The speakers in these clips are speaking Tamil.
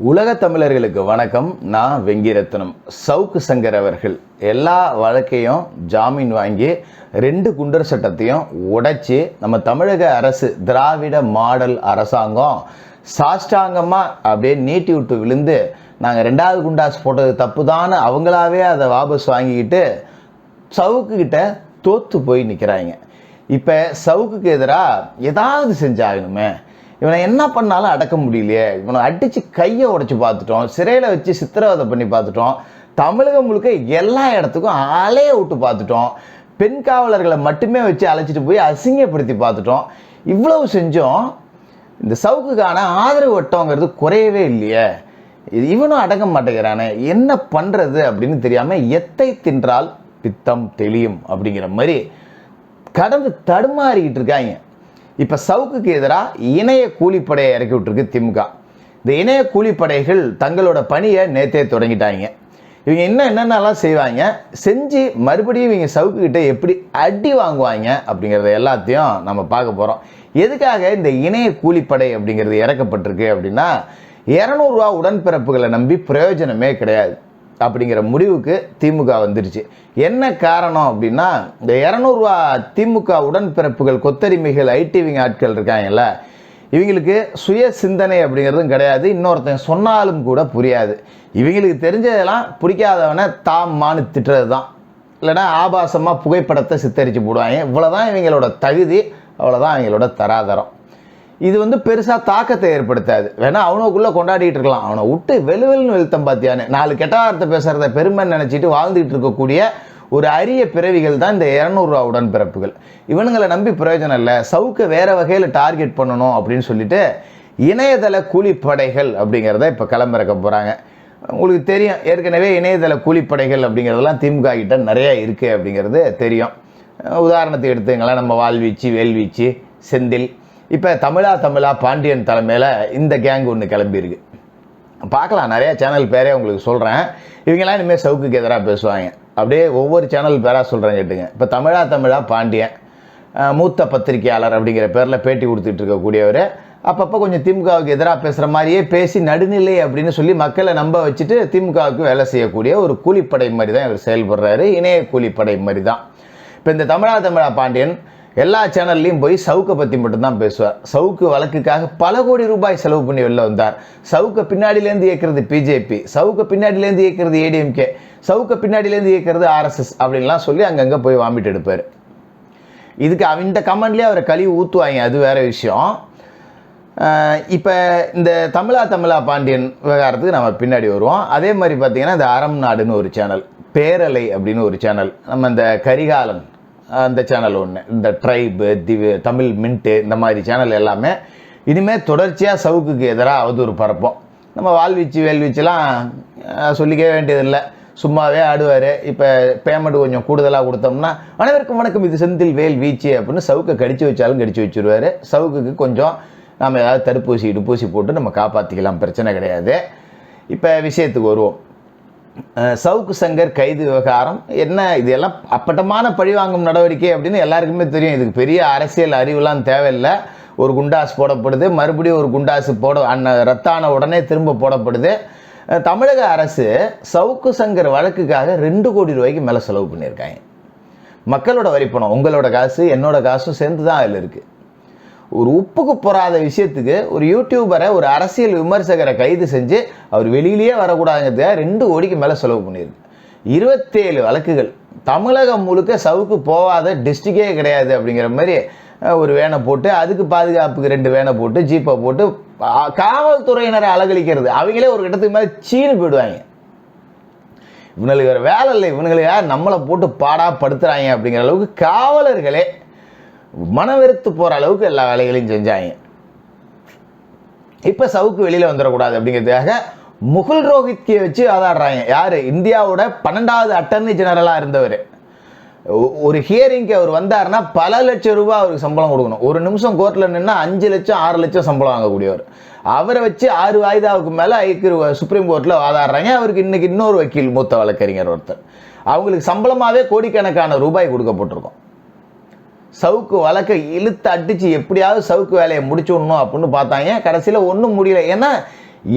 உலக தமிழர்களுக்கு வணக்கம். நான் வெங்கிரத்னம். சவுக்கு சங்கர் அவர்கள். எல்லா வழக்கையும் ஜாமீன் வாங்கி ரெண்டு குண்டர் சட்டத்தையும் உடைச்சி நம்ம தமிழக அரசு திராவிட மாடல் அரசாங்கம் சாஷ்டாங்கமாக அப்படியே நீட்டி விட்டு விழுந்து நாங்கள் ரெண்டாவது குண்டாஸ் போட்டது தப்பு அவங்களாவே அதை வாபஸ் வாங்கிக்கிட்டு சவுக்கு தோற்று போய் நிற்கிறாங்க இப்போ சவுக்குக்கு எதிராக ஏதாவது செஞ்சாகணுமே? இவனை என்ன பண்ணாலும் அடக்க முடியலையே. இவனை அடித்து கையை உடச்சி பார்த்துட்டோம். சிறையில் வச்சு சித்திரவதை பண்ணி பார்த்துட்டோம். தமிழகம் முழுக்க எல்லா இடத்துக்கும் அலைய விட்டு பார்த்துட்டோம். பெண் காவலர்களை மட்டுமே வச்சு அழைச்சிட்டு போய் அசிங்கப்படுத்தி பார்த்துட்டோம். இவ்வளவு செஞ்சோம். இந்த சவுக்குக்கான ஆதரவு வட்டங்கிறது குறையவே இல்லையே. இது இவனும் அடங்க மாட்டேங்கிறானே. என்ன பண்ணுறது அப்படின்னு தெரியாமல் எத்தை தின்றால் பித்தம் தெளியும் அப்படிங்கிற மாதிரி கடந்து தடுமாறிக்கிட்டு இருக்காங்க. இப்போ சவுக்குக்கு எதிராக இணைய கூலிப்படையை இறக்கி விட்டுருக்கு திமுக. இந்த இணைய கூலிப்படைகள் தங்களோட பணியை நேத்தே தொடங்கிட்டாங்க. இவங்க என்ன என்னென்னலாம் செய்வாங்க? செஞ்சு மறுபடியும் இவங்க சவுக்குக்கிட்ட எப்படி அடி வாங்குவாங்க அப்படிங்கிறத எல்லாத்தையும் நம்ம பார்க்க போகிறோம் எதுக்காக இந்த இணைய கூலிப்படை அப்படிங்கிறது இறக்கப்பட்டிருக்கு அப்படின்னா இரநூறுவா உடன்பிறப்புகளை நம்பி பிரயோஜனமே கிடையாது. அப்படிங்கிற முடிவுக்கு திமுக வந்துருச்சு. என்ன காரணம் அப்படின்னா இந்த இரநூறுவா திமுக உடன்பிறப்புகள் கொத்தரிமைகள் ஐடிவிங்க ஆட்கள் இருக்காங்கல்ல இவங்களுக்கு சுய சிந்தனை அப்படிங்கிறதும் கிடையாது. இன்னொருத்தன் சொன்னாலும் கூட புரியாது. இவங்களுக்கு தெரிஞ்சதெல்லாம் பிடிக்காதவனை தாம் மானு திட்டுறது தான் இல்லைன்னா ஆபாசமாக புகைப்படத்தை சித்தரித்து போடுவாங்க. இவ்வளோதான் இவங்களோட தகுதி அவ்வளோதான் அவங்களோட தராதரம். இது வந்து பெருசாக தாக்கத்தை ஏற்படுத்தாது. வேணா அவனுக்குள்ளே கொண்டாடிட்டு இருக்கலாம். அவனை விட்டு வெளுவெல்னு வெளுத்தம் பார்த்தியானே நாலு கெட்ட வார்த்தை பேசுகிறத பெருமை நினச்சிட்டு வாழ்ந்துட்டு இருக்கக்கூடிய ஒரு அரிய பிறவிகள் தான் இந்த இரநூறுவா உடன்பிறப்புகள். இவனுங்களை நம்பி பிரயோஜனம் இல்லை. சவுக்கை வேறு வகையில் டார்கெட் பண்ணணும் அப்படின்னு சொல்லிட்டு இணையதள கூலிப்படைகள் அப்படிங்கிறத இப்போ களமிறக்க போகிறாங்க உங்களுக்கு தெரியும். ஏற்கனவே இணையதள கூலிப்படைகள் அப்படிங்கிறதெல்லாம் திமுக கிட்ட நிறையா இருக்குது அப்படிங்கிறது தெரியும். உதாரணத்துக்கு எடுத்துங்களேன் நம்ம வாழ்வீச்சு வேல்வீச்சு செந்தில் இப்போ தமிழா தமிழா பாண்டியன் தலைமையில் இந்த கேங் ஒன்று கிளம்பியிருக்கு பார்க்கலாம் நிறையா சேனல் பேரே உங்களுக்கு சொல்கிறேன் இவங்கெல்லாம் இனிமேல் சவுக்குக்கு எதிராக பேசுவாங்க. அப்படியே ஒவ்வொரு சேனல் பேராக சொல்கிறேன் கேட்டுங்க. இப்போ தமிழா தமிழா பாண்டியன் மூத்த பத்திரிகையாளர் அப்படிங்கிற பேரில் பேட்டி கொடுத்துட்டு இருக்கக்கூடியவர். அப்பப்போ கொஞ்சம் திமுகவுக்கு எதிராக பேசுகிற மாதிரியே பேசி நடுநிலை அப்படின்னு சொல்லி மக்களை நம்ப வச்சுட்டு திமுகவுக்கு வேலை செய்யக்கூடிய ஒரு கூலிப்படை மாதிரி தான் இவர் செயல்படுறாரு. இணைய கூலிப்படை மாதிரி தான். இப்போ இந்த தமிழா தமிழா பாண்டியன் எல்லா சேனல்லையும் போய் சவுக்கை பற்றி மட்டும்தான் பேசுவார். சவுக்கு வழக்குக்காக பல கோடி ரூபாய் செலவு பண்ணி வெளில வந்தார். சவுக்கை பின்னாடியிலேருந்து இயக்கிறது பிஜேபி சவுக்கை பின்னாடியிலேருந்து இயக்கிறது ஏடிஎம்கே சவுக்கை பின்னாடியிலேருந்து இயக்கிறது ஆர்எஸ்எஸ் அப்படின்லாம் சொல்லி அங்கங்கே போய் வாமிட்டு எடுப்பார். இதுக்கு அவ- இந்த கமெண்ட்லேயே அவரை கழுவி ஊற்றுவாங்க அது வேற விஷயம். இப்போ இந்த தமிழா தமிழா பாண்டியன் விவகாரத்துக்கு நம்ம பின்னாடி வருவோம். அதே மாதிரி பார்த்திங்கன்னா இந்த அறம் நாடுன்னு ஒரு சேனல் பேரலை அப்படின்னு ஒரு சேனல் நம்ம இந்த கரிகாலன் அந்த சேனல் ஒன்று இந்த ட்ரைபு திவு தமிழ் மின்ட்டு இந்த மாதிரி சேனல் எல்லாமே இனிமேல் தொடர்ச்சியாக சவுக்குக்கு எதிராக அவதூறு பரப்போம். நம்ம வாழ்வீச்சு வேல்வீச்சுலாம் சொல்லிக்கவே வேண்டியதில்லை. சும்மாவே ஆடுவார். இப்போ பேமெண்ட் கொஞ்சம் கூடுதலாக கொடுத்தோம்னா அனைவருக்கும் வணக்கம். இது செந்தில் வேல் வீச்சு அப்படின்னு சவுக்கை கடிச்சு வச்சாலும் கடிச்சு வச்சிருவாரு. சவுக்குக்கு கொஞ்சம் நாம் ஏதாவது தடுப்பூசி இடுப்பூசி போட்டு நம்ம காப்பாற்றிக்கலாம் பிரச்சனை கிடையாது. இப்போ விஷயத்துக்கு வருவோம். சவுக்கு சங்கர் கைது விவகாரம் என்ன இது எல்லாம் அப்பட்டமான பழிவாங்கும் நடவடிக்கை அப்படின்னு எல்லாருக்குமே தெரியும். இதுக்கு பெரிய அரசியல் அறிவுலாம் தேவையில்லை. ஒரு குண்டாஸ் போடப்படுது. மறுபடியும் ஒரு குண்டாஸ் போட அண்ண ரத்தான உடனே திரும்ப போடப்படுது. தமிழக அரசு சவுக்கு சங்கர் வழக்குக்காக ரெண்டு கோடி ரூபாய்க்கு மேலே செலவு பண்ணியிருக்காங்க. மக்களோட வரிப்பணம் உங்களோட காசு என்னோட காசும் சேர்ந்து தான் அதில் இருக்குது ஒரு உப்புக்கு பொறாத விஷயத்துக்கு ஒரு யூடியூபரை ஒரு அரசியல் விமர்சகரை கைது செஞ்சு அவர் வெளியிலேயே வரக்கூடாதுங்கிறதுக்காக ரெண்டு கோடிக்கு மேலே செலவு பண்ணியிருக்கு. இருபத்தேழு வழக்குகள். தமிழகம் முழுக்க சவுக்கு போகாத டிஸ்ட்ரிக்டே கிடையாது அப்படிங்கிற மாதிரி ஒரு வேனை போட்டு அதுக்கு பாதுகாப்புக்கு ரெண்டு வேனை போட்டு ஜீப்பை போட்டு காவல்துறையினரை அலகழிக்கிறது. அவங்களே ஒரு இடத்துக்கு மேலே சீனு போயிடுவாங்க. இவனுங்களுக்கு வேற வேலை இல்லை. இவனுங்களுக்கு யார் நம்மளை போட்டு பாடா படுத்துறாங்க அப்படிங்கிற அளவுக்கு காவலர்களே மனவெறுத்து போகிற அளவுக்கு எல்லா வேலைகளையும் செஞ்சாங்க. இப்போ சவுக்கு வெளியில் வந்துடக்கூடாது அப்படிங்கிறதுக்காக முகுல் ரோஹித்கியை வச்சு ஆதாடுறாங்க யார்? இந்தியாவோட பன்னெண்டாவது அட்டர்னி ஜெனரலாக இருந்தவர். ஒ- ஒரு ஹியரிங்க்கு அவர் வந்தாருன்னா பல லட்சம் ரூபாய் அவருக்கு சம்பளம் கொடுக்கணும். ஒரு நிமிஷம் கோர்ட்டில் நின்னா அஞ்சு லட்சம் ஆறு லட்சம் சம்பளம் வாங்கக்கூடியவர். அவரை வச்சு ஆறு வாய்தாவுக்கு மேலே ஐக்கிய சுப்ரீம் கோர்ட்டில் வாதாடுறாங்க அவருக்கு இன்னைக்கு இன்னொரு வக்கீல் மூத்த வழக்கறிஞர் ஒருத்தர். அவங்களுக்கு சம்பளமாகவே கோடிக்கணக்கான ரூபாய் கொடுக்கப்பட்டிருக்கும். சவுக்கு வழக்கை இழுத்து அடிச்சு எப்படியாவது சவுக்கு வேலையை முடிச்சு விடணும் அப்படின்னு பார்த்தாங்க கடைசியில் ஒன்றும் முடியல. ஏன்னா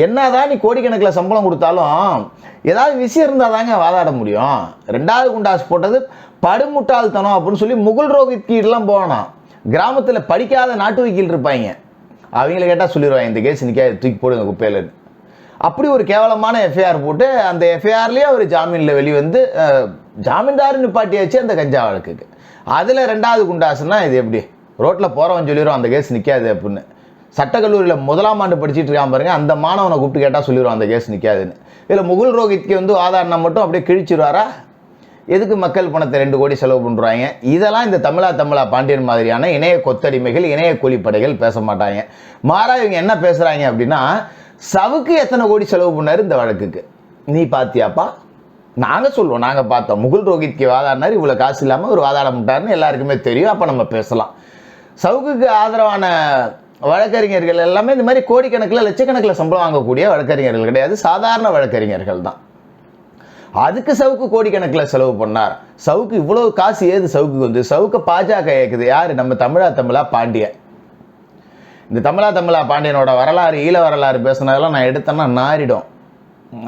என்னதான் நீ கோடிக்கணக்கில் சம்பளம் கொடுத்தாலும் ஏதாவது விஷயம் இருந்தால் தாங்க வாதாட முடியும். ரெண்டாவது குண்டாஸ் போட்டது படுமுட்டாள்தனம் அப்படின்னு சொல்லி முகுல் ரோஹித் கீழெலாம் போகணும் கிராமத்தில் படிக்காத நாட்டு வக்கீல் இருப்பாங்க. அவங்கள கேட்டால் சொல்லிடுவாங்க இந்த கேஸ் நிற்காது தூக்கி போடுங்க குப்பையிலன்னு அப்படி ஒரு கேவலமான எஃப்ஐஆர் போட்டு அந்த எஃப்ஐஆர்லேயே அவர் ஜாமீனில் வெளிவந்து அஹ், ஜாமீன்தார் நிப்பாட்டியாச்சு அந்த கஞ்சா வழக்குக்கு. அதில் ரெண்டாவது குண்டாசுன்னா இது எப்படி? ரோட்டில் போகிறவன் சொல்லிடுவான் அந்த கேஸ் நிற்காது அப்படின்னு. சட்டக்கல்லூரியில் முதலாம் ஆண்டு படிச்சிட்டு இருக்கான் பாருங்க அந்த மாணவனை கூப்பிட்டு கேட்டால் சொல்லிடுவான் அந்த கேஸ் நிற்காதுன்னு இதில் முகுல் ரோஹித்க்கு வந்து ஆதாரனா மட்டும் அப்படியே கிழிச்சிருவாரா? எதுக்கு மக்கள் பணத்தை ரெண்டு கோடி செலவு பண்ணுறாங்க இதெல்லாம் இந்த தமிழா தமிழா பாண்டியன் மாதிரியான இணைய கொத்தடிமைகள் இணைய கூலிப்படைகள் பேச மாட்டாங்க. மாறா இவங்க என்ன பேசுகிறாங்க அப்படின்னா சவுக்கு எத்தனை கோடி செலவு பண்ணார் இந்த வழக்குக்கு. நீ பாத்தியாப்பா? நாங்கள் சொல்லுவோம் நாங்கள் பார்த்தோம். முகுல் ரோஹித்க்கு வாதாடினார் இவ்வளோ காசு இல்லாமல் ஒரு வாதாட முட்டார்னு எல்லாருக்குமே தெரியும் அப்போ நம்ம பேசலாம். சவுக்குக்கு ஆதரவான வழக்கறிஞர்கள் எல்லாமே இந்த மாதிரி கோடிக்கணக்கில் லட்சக்கணக்கில் சம்பளம் வாங்கக்கூடிய வழக்கறிஞர்கள் கிடையாது சாதாரண வழக்கறிஞர்கள் தான். அதுக்கு சவுக்கு கோடிக்கணக்கில் செலவு பண்ணார். சவுக்கு இவ்வளோ காசு ஏது சவுக்கு வந்து சவுக்கு பாஜக இயக்குது யார்? நம்ம தமிழா தமிழா பாண்டியன் இந்த தமிழா தமிழா பாண்டியனோட வரலாறு ஈழ வரலாறு பேசுனதெல்லாம் நான் எடுத்தேன்னா நாரிடும்.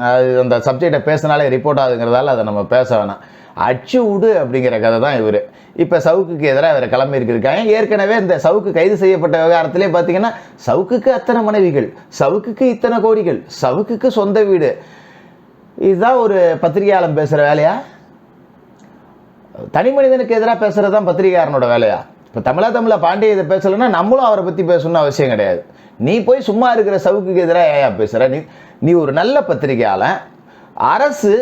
அது அந்த சப்ஜெக்டை பேசினாலே ரிப்போர்ட் ஆகுங்கிறதால அதை நம்ம பேச வேணாம். அச்சு விடு அப்படிங்கிற கதை தான் இவர். இப்போ சவுக்குக்கு எதிராக இவர் கிளம்பி இருக்காங்க ஏற்கனவே இந்த சவுக்கு கைது செய்யப்பட்ட விவகாரத்திலே பார்த்தீங்கன்னா சவுக்குக்கு அத்தனை மனைவிகள் சவுக்குக்கு இத்தனை கோடிகள் சவுக்குக்கு சொந்த வீடு. இதுதான் ஒரு பத்திரிகையாளன் பேசுகிற வேலையா? தனி மனிதனுக்கு எதிராக பேசுகிறது தான் பத்திரிகையாளனோட வேலையா? இப்போ தமிழா தமிழா பாண்டிய இதை பேசலைன்னா நம்மளும் அவரை பற்றி பேசணும்னு அவசியம் கிடையாது. நீ போய் சும்மா இருக்கிற சவுக்குக்கு எதிராக ஏயா பேசுகிற நீ நீ ஒரு நல்ல பத்திரிகையால் அரசு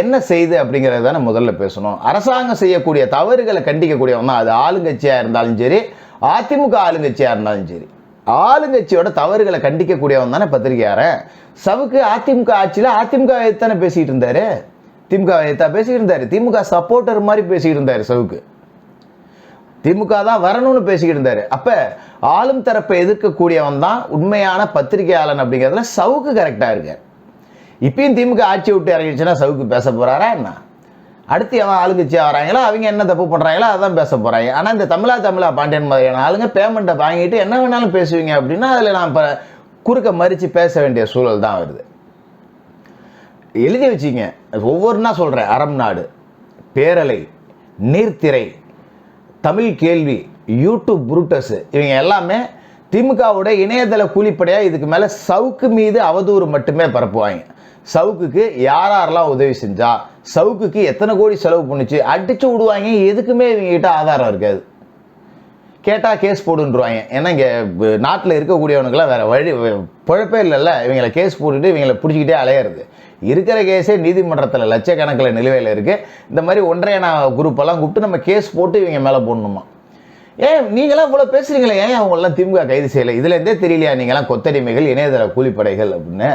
என்ன செய்து அப்படிங்கிறத தானே முதல்ல பேசணும். அரசாங்கம் செய்யக்கூடிய தவறுகளை கண்டிக்கக்கூடியவன் தான். அது ஆளுங்கட்சியாக இருந்தாலும் சரி அதிமுக ஆளுங்கட்சியாக இருந்தாலும் சரி. ஆளுங்கட்சியோட தவறுகளை கண்டிக்கக்கூடியவன் தானே பத்திரிகையாரன் சவுக்கு அதிமுக ஆட்சியில் அதிமுக தானே பேசிகிட்டு இருந்தார். திமுக எத்தா பேசிக்கிட்டு இருந்தார். திமுக சப்போர்ட்டர் மாதிரி பேசிக்கிட்டு இருந்தார் சவுக்கு. திமுக தான் வரணும்னு பேசிக்கிட்டு இருந்தாரு. அப்ப ஆளும் தரப்பை எதிர்க்கக்கூடியவன் தான் உண்மையான பத்திரிகையாளன் அப்படிங்கிறதுல சவுக்கு கரெக்டாக இருக்கு இப்பயும் திமுக ஆட்சி விட்டு இறங்கிடுச்சுன்னா சவுக்கு பேச போறாரா என்ன? அடுத்து அவன் ஆளுங்கட்சியாக வராங்களோ அவங்க என்ன தப்பு பண்ணுறாங்களோ அதான் பேச போகிறாங்க ஆனால் இந்த தமிழா தமிழா பாண்டியன் மாதிரியான ஆளுங்க பேமெண்ட்டை வாங்கிட்டு என்ன வேணாலும் பேசுவீங்க அப்படின்னா அதில் நான் இப்போ குறுக்க மறித்து பேச வேண்டிய சூழல் தான் வருது. எழுதி வச்சிங்க ஒவ்வொன்றா சொல்கிறேன் அறம் நாடு பேரலை நீர்த்திரை தமிழ் கேள்வி யூடியூப் புருட்டஸ் இவங்க எல்லாமே திமுகவோட இணையதள கூலிப்படையாக இதுக்கு மேலே சவுக்கு மீது அவதூறு மட்டுமே பரப்புவாங்க. சவுக்குக்கு யார் யாரெல்லாம் உதவி செஞ்சா சவுக்குக்கு எத்தனை கோடி செலவு பண்ணுச்சு அடிச்சு விடுவாங்க எதுக்குமே இவங்ககிட்ட ஆதாரம் இருக்காது. கேட்டால் கேஸ் போடுன்றுவாங்க. ஏன்னா இங்கே நாட்டில் இருக்கக்கூடியவனுக்கெல்லாம் வேறு வழி பொழப்பே இல்லைல்ல. இவங்களை கேஸ் போட்டுட்டு இவங்களை பிடிச்சிக்கிட்டே அலையிறது. இருக்கிற கேஸே நீதிமன்றத்தில் லட்சக்கணக்கில் நிலுவையில் இருக்குது இந்த மாதிரி ஒன்றைய நான் குரூப்பெல்லாம் கூப்பிட்டு நம்ம கேஸ் போட்டு இவங்க மேலே போடணுமா? ஏன் நீங்களாம் இவ்வளோ பேசுகிறீங்களே ஏன் அவங்களெல்லாம் திமுக கைது செய்யலை? இதுலேருந்தே தெரியலையா? நீங்களாம் கொத்தடிமைகள் இணையதள கூலிப்படைகள் அப்படின்னு.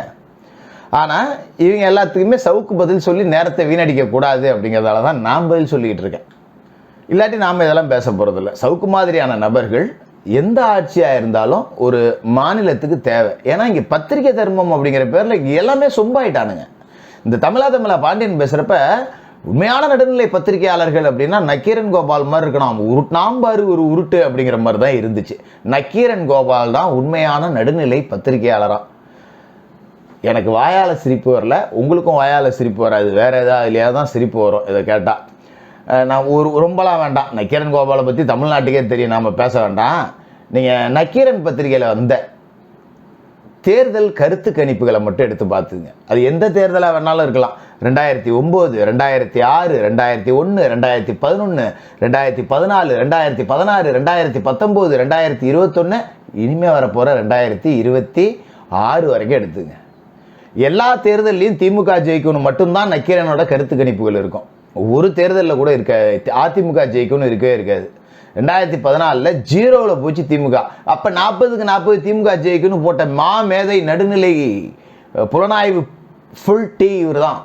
ஆனால் இவங்க எல்லாத்துக்குமே சவுக்கு பதில் சொல்லி நேரத்தை வீணடிக்கக்கூடாது அப்படிங்கிறதால தான் நான் பதில் சொல்லிக்கிட்டு இருக்கேன். இல்லாட்டி நாம் இதெல்லாம் பேச போகிறதில்ல சவுக்கு மாதிரியான நபர்கள் எந்த ஆட்சியாக இருந்தாலும் ஒரு மாநிலத்துக்கு தேவை. ஏன்னா இங்கே பத்திரிகை தர்மம் அப்படிங்கிற பேரில் இங்கே எல்லாமே சொம்பாயிட்டானுங்க. இந்த தமிழா தமிழா பாண்டியன் பேசுகிறப்ப உண்மையான நடுநிலை பத்திரிகையாளர்கள் அப்படின்னா நக்கீரன் கோபால் மாதிரி இருக்கணும். உருட்டாம்பாறு ஒரு உருட்டு அப்படிங்கிற மாதிரி தான் இருந்துச்சு. நக்கீரன் கோபால் தான் உண்மையான நடுநிலை பத்திரிகையாளராக எனக்கு வாயால் சிரிப்பு வரல. உங்களுக்கும் வாயால் சிரிப்பு வராது. வேறு எதாவது இல்லையா தான் சிரிப்பு வரும் இதை கேட்டால் நான் ஒரு ரொம்பலாம் வேண்டாம். நக்கீரன் கோபாலை பற்றி தமிழ்நாட்டுக்கே தெரியும். நாம் பேச வேண்டாம். நீங்கள் நக்கீரன் பத்திரிகையில் வந்த தேர்தல் கருத்து கணிப்புகளை மட்டும் எடுத்து பார்த்துங்க. அது எந்த தேர்தலாக வேணாலும் இருக்கலாம். ரெண்டாயிரத்தி ஒம்பது ரெண்டாயிரத்தி ஆறு ரெண்டாயிரத்தி ஒன்று ரெண்டாயிரத்தி பதினொன்று ரெண்டாயிரத்தி பதினாலு ரெண்டாயிரத்தி பதினாறு ரெண்டாயிரத்தி பத்தொம்போது ரெண்டாயிரத்தி இருபத்தொன்று இனிமேல் வரப்போகிற ரெண்டாயிரத்தி இருபத்தி ஆறு வரைக்கும் எடுத்துங்க. எல்லா தேர்தல்லையும் திமுக ஜெயிக்கணும் மட்டும்தான் நக்கீரனோட கருத்து கணிப்புகள் இருக்கும். ஒரு தேர்தலில் கூட இருக்காது அதிமுக ஜெயிக்கும்னு இருக்கவே இருக்காது. ரெண்டாயிரத்தி பதினாலில் ஜீரோவில் போச்சு திமுக. அப்போ நாற்பதுக்கு நாற்பது திமுக ஜெயிக்கணும் போட்ட மா மேதை நடுநிலை புலனாய்வு ஃபுல் டி இவர் தான்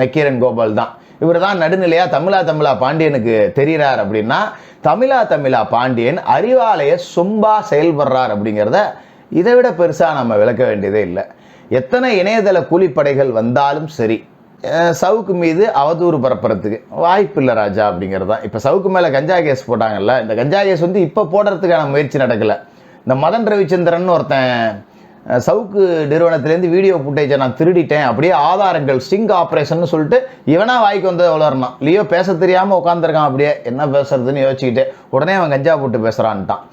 நக்கீரன் கோபால் தான். இவர் தான் நடுநிலையாக தமிழா தமிழா பாண்டியனுக்கு தெரிகிறார் அப்படின்னா தமிழா தமிழா பாண்டியன் அறிவாலய சொம்பா செயல்படுறார் அப்படிங்கிறத இதை விட பெருசாக நம்ம விளக்க வேண்டியதே இல்லை. எத்தனை இணையதள கூலிப்படைகள் வந்தாலும் சரி சவுக்கு மீது அவதூறு பரப்புறதுக்கு வாய்ப்பு இல்லை ராஜா அப்படிங்கிறது தான். இப்போ சவுக்கு மேலே கஞ்சா கேஸ் போட்டாங்கல்ல இந்த கஞ்சா கேஸ் வந்து இப்போ போடுறதுக்கான முயற்சி நடக்கலை. இந்த மதன் ரவிச்சந்திரன் ஒருத்தன் சவுக்கு நிறுவனத்திலேருந்து வீடியோ ஃபுட்டேஜை நான் திருடிட்டேன். அப்படியே ஆதாரங்கள் ஸ்டிங் ஆப்ரேஷன் சொல்லிட்டு இவனா வாய்க்கு வந்து வளரணும். லியோ பேச தெரியாமல் உட்காந்துருக்கான் அப்படியே. என்ன பேசுறதுன்னு யோசிச்சுக்கிட்டு உடனே அவன் கஞ்சா போட்டு பேசுகிறான்ட்டான்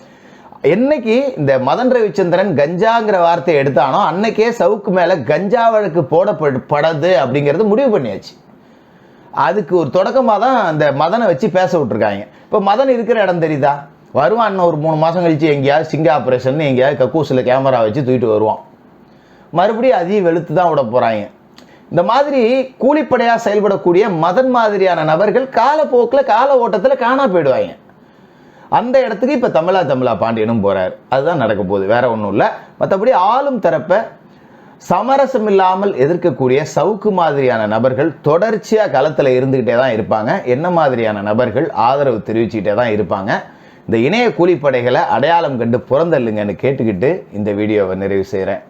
என்னைக்கு இந்த மதன் ரவிச்சந்திரன் கஞ்சாங்கிற வார்த்தையை எடுத்தானோ அன்னைக்கே சவுக்கு மேலே கஞ்சா வழக்கு போடப்படது அப்படிங்கிறது முடிவு பண்ணியாச்சு. அதுக்கு ஒரு தொடக்கமாக தான் அந்த மதனை வச்சு பேச விட்டுருக்காங்க. இப்போ மதன் இருக்கிற இடம் தெரியுதா? வருவான் இன்னும் ஒரு மூணு மாதம் கழிச்சு எங்கேயாவது சிங்க ஆப்ரேஷன் எங்கேயாவது கக்கூசில் கேமரா வச்சு தூக்கிட்டு வருவான். மறுபடியும் அதையும் வெளுத்து தான் விட போகிறாங்க இந்த மாதிரி கூலிப்படையாக செயல்படக்கூடிய மதன் மாதிரியான நபர்கள் காலப்போக்கில் கால ஓட்டத்தில் காணா போயிடுவாங்க. அந்த இடத்துக்கு இப்போ தமிழா தமிழா பாண்டியனும் போகிறார் அதுதான் நடக்க போகுது. வேற ஒன்றும் இல்லை. மற்றபடி ஆளும் தரப்பை சமரசம் இல்லாமல் எதிர்க்கக்கூடிய சவுக்கு மாதிரியான நபர்கள் தொடர்ச்சியாக களத்தில் இருந்துக்கிட்டே தான் இருப்பாங்க. என்ன மாதிரியான நபர்கள்? ஆதரவு தெரிவிச்சுக்கிட்டே தான் இருப்பாங்க. இந்த இணைய கூலிப்படைகளை அடையாளம் கண்டு புறந்தள்ளுங்கன்னு கேட்டுக்கிட்டு இந்த வீடியோவை நிறைவு செய்கிறேன்